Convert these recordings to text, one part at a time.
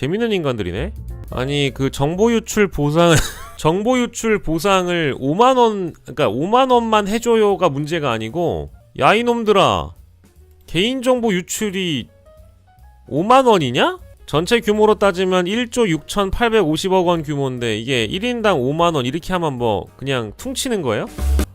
재밌는 인간들이네. 아니 그 정보 유출 보상 정보 유출 보상을 5만 원 그러니까 5만 원만 해줘요가 문제가 아니고 야 이놈들아 개인 정보 유출이 5만 원이냐? 전체 규모로 따지면 1조 6,850억 원 규모인데 이게 1인당 5만 원 이렇게 하면 뭐 그냥 퉁치는 거예요?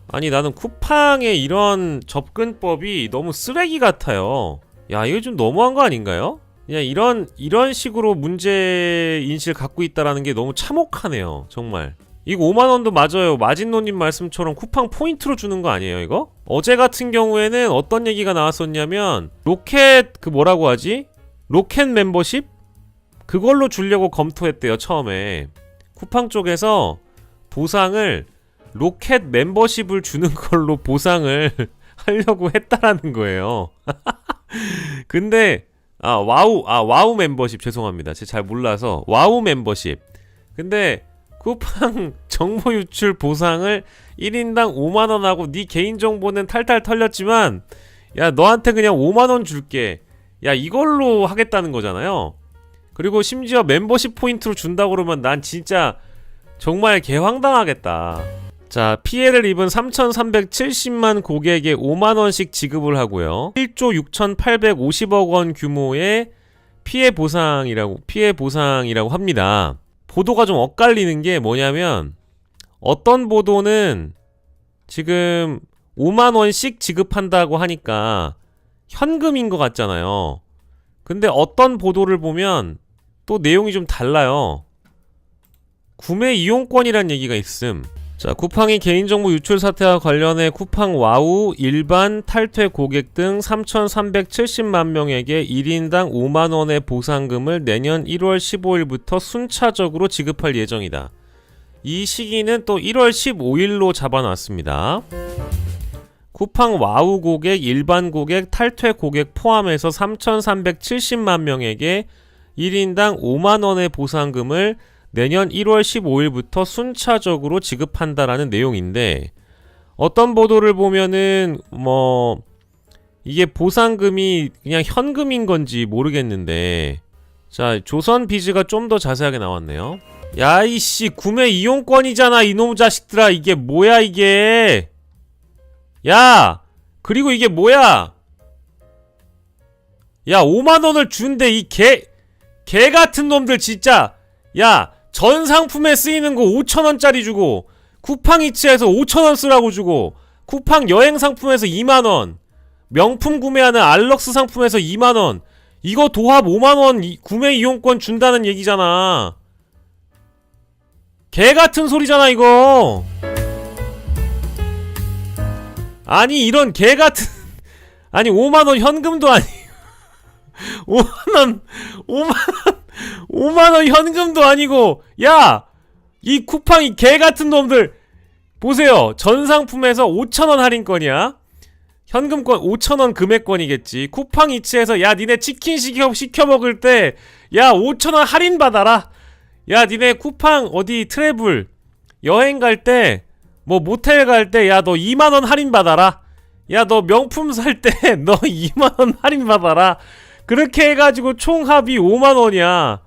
아니 나는 쿠팡의 이런 접근법이 너무 쓰레기 같아요. 야 이거 좀 너무한 거 아닌가요? 그냥 이런 이런 식으로 문제 인식을 갖고 있다라는 게 너무 참혹하네요. 정말. 이거 5만 원도 맞아요. 마진노님 말씀처럼 쿠팡 포인트로 주는 거 아니에요, 이거? 어제 같은 경우에는 어떤 얘기가 나왔었냐면 로켓 그 뭐라고 하지? 로켓 멤버십? 그걸로 주려고 검토했대요, 처음에. 쿠팡 쪽에서 보상을 로켓 멤버십을 주는 걸로 보상을 하려고 했다라는 거예요. 근데 아 와우 아 와우 멤버십 죄송합니다. 제가 잘 몰라서 와우 멤버십. 근데 쿠팡 정보 유출 보상을 1인당 5만 원 하고 네 개인 정보는 탈탈 털렸지만 야 너한테 그냥 5만 원 줄게. 야 이걸로 하겠다는 거잖아요. 그리고 심지어 멤버십 포인트로 준다 그러면 난 진짜 정말 개황당하겠다. 자, 피해를 입은 3,370만 고객에 5만 원씩 지급을 하고요. 1조 6,850억 원 규모의 피해 보상이라고 피해 보상이라고 합니다. 보도가 좀 엇갈리는 게 뭐냐면 어떤 보도는 지금 5만 원씩 지급한다고 하니까 현금인 것 같잖아요. 근데 어떤 보도를 보면 또 내용이 좀 달라요. 구매 이용권이란 얘기가 있음. 자, 쿠팡이 개인정보 유출 사태와 관련해 쿠팡 와우 일반 탈퇴 고객 등 3,370만 명에게 1인당 5만 원의 보상금을 내년 1월 15일부터 순차적으로 지급할 예정이다. 이 시기는 또 1월 15일로 잡아놨습니다. 쿠팡 와우 고객, 일반 고객, 탈퇴 고객 포함해서 3,370만 명에게 1인당 5만 원의 보상금을 내년 1월 15일부터 순차적으로 지급한다라는 내용인데 어떤 보도를 보면은 뭐 이게 보상금이 그냥 현금인 건지 모르겠는데 자 조선 비즈가 좀 더 자세하게 나왔네요. 야 이씨 구매 이용권이잖아 이놈 자식들아. 이게 뭐야 이게? 야 그리고 이게 뭐야? 야 5만 원을 준대 이 개 개 같은 놈들 진짜. 야 전 상품에 쓰이는 거 5천원짜리 주고 쿠팡 이츠에서 5천원 쓰라고 주고 쿠팡 여행 상품에서 2만원 명품 구매하는 알럭스 상품에서 2만원 이거 도합 5만원 이- 구매 이용권 준다는 얘기잖아. 개 같은 소리잖아 이거. 아니 이런 개 같은 아니 5만원 현금도 아니 5만원 5만원 5만원 현금도 아니고 야 이 쿠팡이 개 같은 놈들. 보세요. 전 상품에서 5천원 할인권이야. 현금권 5천원 금액권이겠지. 쿠팡 이츠에서 야 니네 치킨 시켜, 시켜 먹을 때 야 5천원 할인 받아라. 야 니네 쿠팡 어디 트래블 여행 갈 때 뭐 모텔 갈 때 야 너 2만원 할인 받아라. 야 너 명품 살 때 너 2만원 할인 받아라. 그렇게 해가지고 총 합이 5만원이야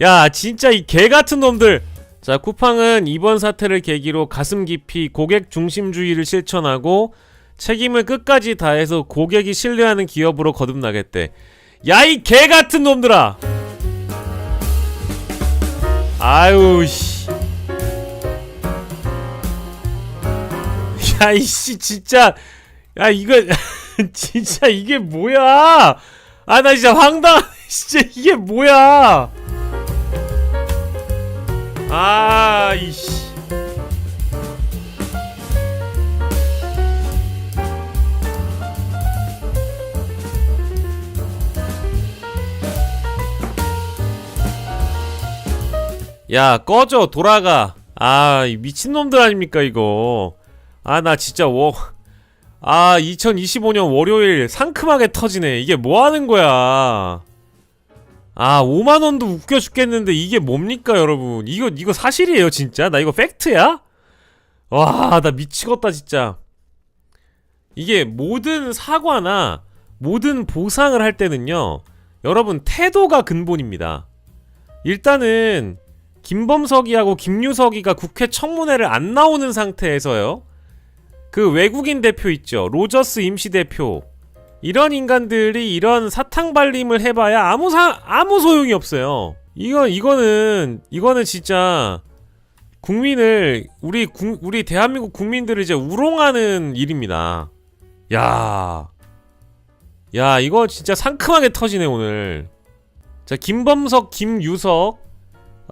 야 진짜 이 개같은 놈들 자 쿠팡은 이번 사태를 계기로 가슴 깊이 고객 중심주의를 실천하고 책임을 끝까지 다해서 고객이 신뢰하는 기업으로 거듭나겠대 야 이 개같은 놈들아 아유 씨 야, 이씨, 진짜. 야, 이거, 진짜 이게 뭐야? 아, 나 진짜 황당하네. 진짜 이게 뭐야? 아, 이씨. 야, 꺼져, 돌아가. 아, 이 미친놈들 아닙니까, 이거. 아, 나 진짜 워. 아, 2025년 월요일 상큼하게 터지네. 이게 뭐 하는 거야. 아, 5만원도 웃겨 죽겠는데 이게 뭡니까, 여러분. 이거, 이거 사실이에요, 진짜? 나 이거 팩트야? 와, 나 미치겠다, 진짜. 이게 모든 사과나 모든 보상을 할 때는요, 여러분, 태도가 근본입니다. 일단은 김범석이하고 김유석이가 국회 청문회를 안 나오는 상태에서요. 그 외국인 대표 있죠. 로저스 임시대표. 이런 인간들이 이런 사탕 발림을 해봐야 아무 사, 아무 소용이 없어요. 이거 이거는 이거는 진짜 국민을 우리 국, 우리 대한민국 국민들을 이제 우롱하는 일입니다. 야, 야 이거 진짜 상큼하게 터지네 오늘. 자 김범석, 김유석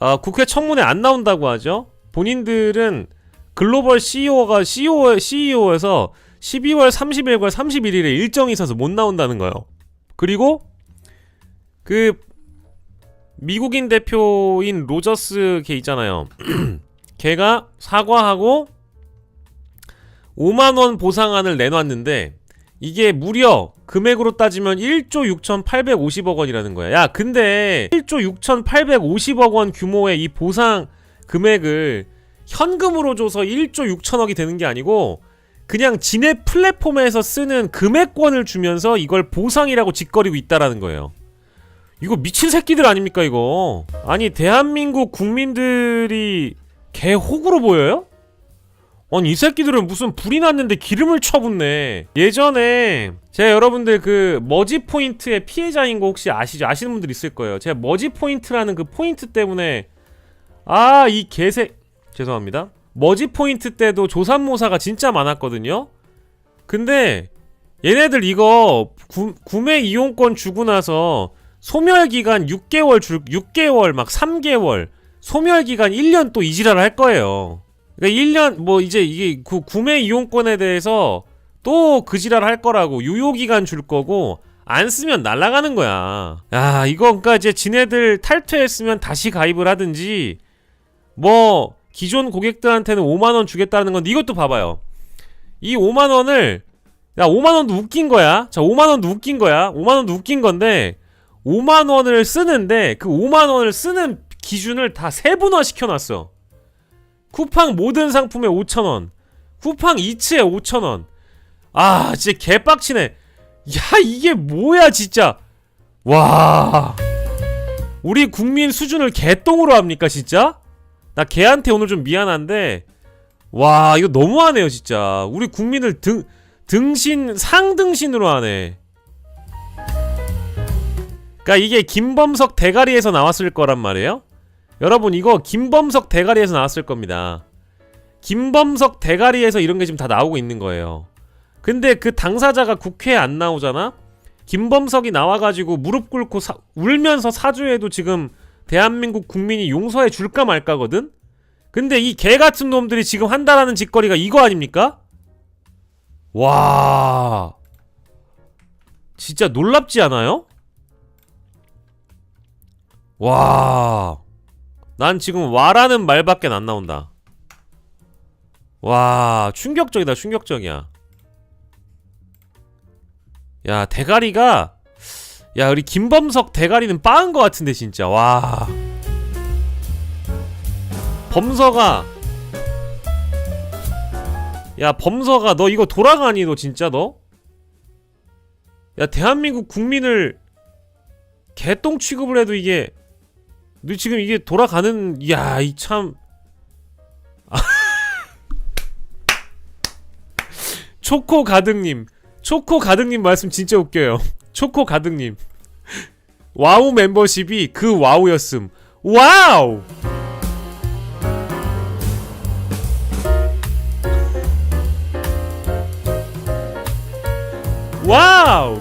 아, 국회 청문회 안 나온다고 하죠. 본인들은 글로벌 CEO가 CEO CEO에서 12월 30일과 31일에 일정이 있어서 못 나온다는 거예요. 그리고 그 미국인 대표인 로저스 걔 있잖아요. 걔가 사과하고 5만 원 보상안을 내놨는데 이게 무려 금액으로 따지면 1조 6,850억 원이라는 거야. 야, 근데 1조 6,850억 원 규모의 이 보상 금액을 현금으로 줘서 1조 6천억이 되는 게 아니고 그냥 지네 플랫폼에서 쓰는 금액권을 주면서 이걸 보상이라고 짓거리고 있다라는 거예요. 이거 미친 새끼들 아닙니까 이거? 아니 대한민국 국민들이 개 호구로 보여요? 아니 이 새끼들은 무슨 불이 났는데 기름을 쳐붓네 예전에 제가 여러분들 그 머지 포인트의 피해자인 거 혹시 아시죠? 아시는 분들 있을 거예요 제가 머지 포인트라는 그 포인트 때문에 아 이 개새 죄송합니다 머지 포인트 때도 조산모사가 진짜 많았거든요 근데 얘네들 이거 구, 구매 이용권 주고 나서 소멸 기간 6개월 줄 6개월 막 3개월 소멸 기간 1년 또 이지랄 할 거예요. 그러니까 1년 뭐 이제 이게 구, 구매 이용권에 대해서 또 그지랄 할 거라고 유효 기간 줄 거고 안 쓰면 날아가는 거야. 야, 이거 그러니까 이제 지네들 탈퇴했으면 다시 가입을 하든지 뭐 기존 고객들한테는 5만 원 주겠다는 건데 이것도 봐봐요. 이 5만 원을 야, 5만 원도 웃긴 거야. 자, 5만 원도 웃긴 거야. 5만 원도 웃긴 건데 5만 원을 쓰는데 그 5만 원을 쓰는 기준을 다 세분화 시켜놨어. 쿠팡 모든 상품에 5천 원, 쿠팡 이츠에 5천 원. 아, 진짜 개빡치네. 야, 이게 뭐야, 진짜. 와. 우리 국민 수준을 개똥으로 합니까, 진짜? 나 걔한테 오늘 좀 미안한데, 와, 이거 너무하네요, 진짜. 우리 국민을 등, 등신, 상등신으로 하네. 그러니까 이게 김범석 대가리에서 나왔을 거란 말이에요. 여러분 이거 김범석 대가리에서 나왔을 겁니다. 김범석 대가리에서 이런 게 지금 다 나오고 있는 거예요. 근데 그 당사자가 국회에 안 나오잖아. 김범석이 나와가지고 무릎 꿇고 사, 울면서 사주해도 지금 대한민국 국민이 용서해 줄까 말까거든. 근데 이 개 같은 놈들이 지금 한다라는 짓거리가 이거 아닙니까? 와, 진짜 놀랍지 않아요? 와. 난 지금 와라는 말밖에 안 나온다. 와, 충격적이다, 충격적이야. 야, 대가리가 야, 우리 김범석 대가리는 빠은 것 같은데 진짜. 와. 범서가 야, 범서가 너 이거 돌아가니 너 진짜 너? 야, 대한민국 국민을 개똥 취급을 해도 이게 너 지금 이게 돌아가는 야 이 참 초코 가득님 초코 가득님 말씀 진짜 웃겨요 초코 가득님. 와우 멤버십이 그 와우였음. 와우! 와우!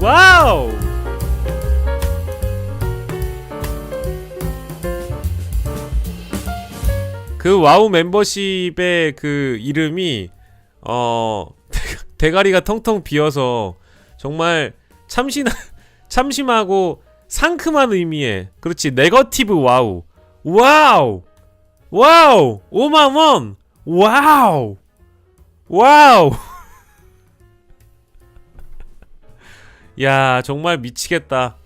와우! 그 와우 멤버십의 그 이름이 어 대가리가 텅텅 비어서 정말 참신 참심하고 상큼한 의미의 그렇지 네거티브 와우. 와우! 와우! 오만원! 와우! 와우! 야 정말 미치겠다.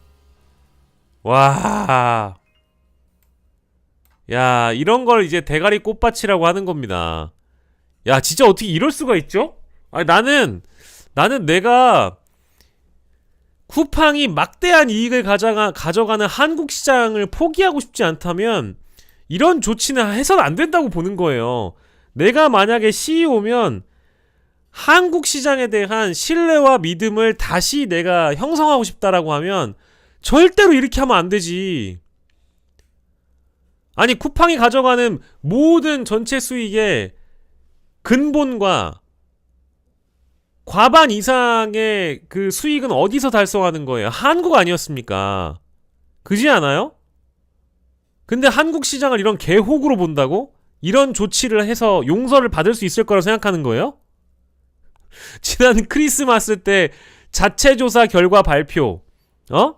와. 야, 이런 걸 이제 대가리 꽃밭이라고 하는 겁니다. 야, 진짜 어떻게 이럴 수가 있죠? 아니, 나는, 나는 내가 쿠팡이 막대한 이익을 가져가, 가져가는 한국 시장을 포기하고 싶지 않다면 이런 조치는 해서는 안 된다고 보는 거예요. 내가 만약에 CEO면 한국 시장에 대한 신뢰와 믿음을 다시 내가 형성하고 싶다라고 하면 절대로 이렇게 하면 안 되지. 아니 쿠팡이 가져가는 모든 전체 수익의 근본과 과반 이상의 그 수익은 어디서 달성하는 거예요? 한국 아니었습니까? 그지 않아요? 근데 한국 시장을 이런 개혹으로 본다고? 이런 조치를 해서 용서를 받을 수 있을 거라고 생각하는 거예요? 지난 크리스마스 때 자체 조사 결과 발표, 어?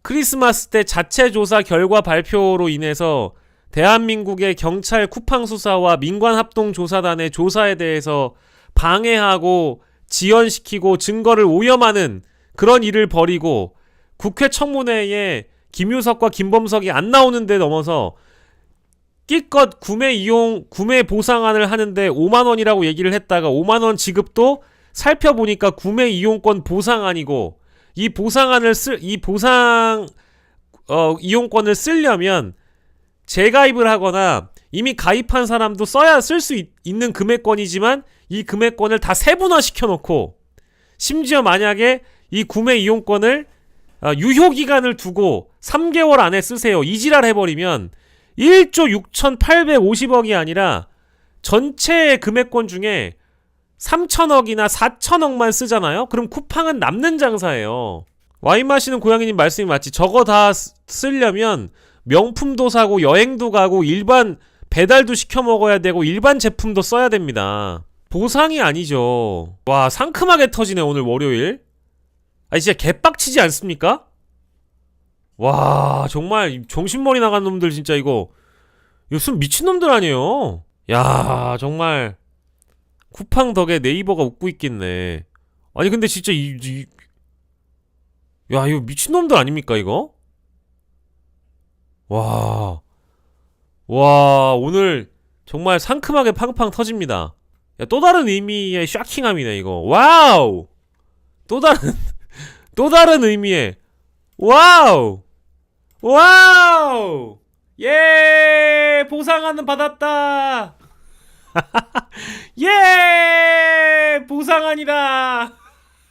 크리스마스 때 자체 조사 결과 발표로 인해서 대한민국의 경찰 쿠팡 수사와 민관 합동 조사단의 조사에 대해서 방해하고 지연시키고 증거를 오염하는 그런 일을 벌이고 국회 청문회에 김유석과 김범석이 안 나오는 데 넘어서 끼껏 구매 이용 구매 보상안을 하는데 5만 원이라고 얘기를 했다가 5만 원 지급도 살펴보니까 구매 이용권 보상안이고 이 보상안을 쓸 이 보상 어 이용권을 쓰려면 재가입을 하거나 이미 가입한 사람도 써야 쓸 수 있는 금액권이지만 이 금액권을 다 세분화 시켜놓고 심지어 만약에 이 구매 이용권을 아, 유효 기간을 두고 3개월 안에 쓰세요. 이지랄 해버리면 1조 6,850억이 아니라 전체 금액권 중에 3천억이나 4천억만 쓰잖아요? 그럼 쿠팡은 남는 장사예요. 와인 마시는 고양이님 말씀이 맞지. 저거 다 쓰- 쓰려면 명품도 사고 여행도 가고 일반 배달도 시켜 먹어야 되고 일반 제품도 써야 됩니다. 보상이 아니죠. 와, 상큼하게 터지네, 오늘 월요일. 아니, 진짜 개빡치지 않습니까? 와, 정말 정신머리 나간 놈들 진짜 이거. 순 미친놈들 아니에요. 야, 정말. 쿠팡 덕에 네이버가 웃고 있겠네. 아니, 근데 진짜 이, 이 야, 이거 미친놈들 아닙니까, 이거? 와. 와, 오늘 정말 상큼하게 팡팡 터집니다. 야, 또 다른 의미의 샤킹함이네, 이거. 와우! 또 다른, 또 다른 의미의, 와우! 와우! 예! 보상하는 받았다! 예! 보상안이다!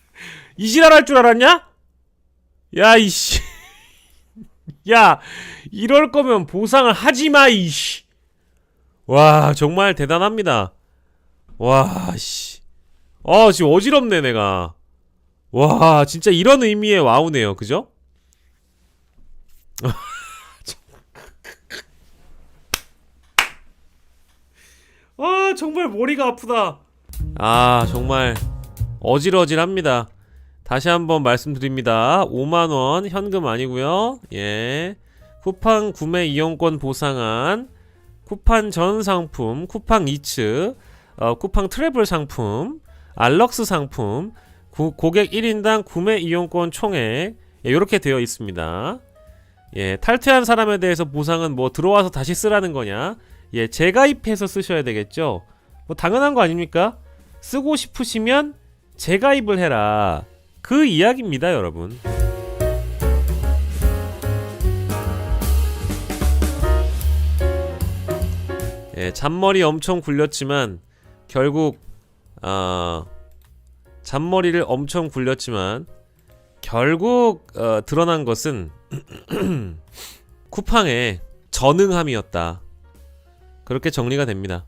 이지랄 할 줄 알았냐? 야, 이씨. 야, 이럴 거면 보상을 하지 마, 이씨. 와, 정말 대단합니다. 와, 씨. 아, 지금 어지럽네, 내가. 와, 진짜 이런 의미의 와우네요. 그죠? 아, 정말 머리가 아프다. 아, 정말 어질어질합니다. 다시 한번 말씀드립니다. 5만원 현금 아니고요 예. 쿠팡 구매 이용권 보상안, 쿠팡 전 상품, 쿠팡 이츠, 어, 쿠팡 트래블 상품, 알럭스 상품, 구- 고객 1인당 구매 이용권 총액, 예, 이렇게 되어 있습니다. 예, 탈퇴한 사람에 대해서 보상은 뭐 들어와서 다시 쓰라는 거냐? 예, 재가입해서 쓰셔야 되겠죠? 뭐 당연한 거 아닙니까? 쓰고 싶으시면 재가입을 해라. 그 이야기입니다, 여러분. 예, 잔머리 엄청 굴렸지만 결국 아 잔머리를 엄청 굴렸지만 결국 어, 드러난 것은 쿠팡의 전응함이었다. 그렇게 정리가 됩니다.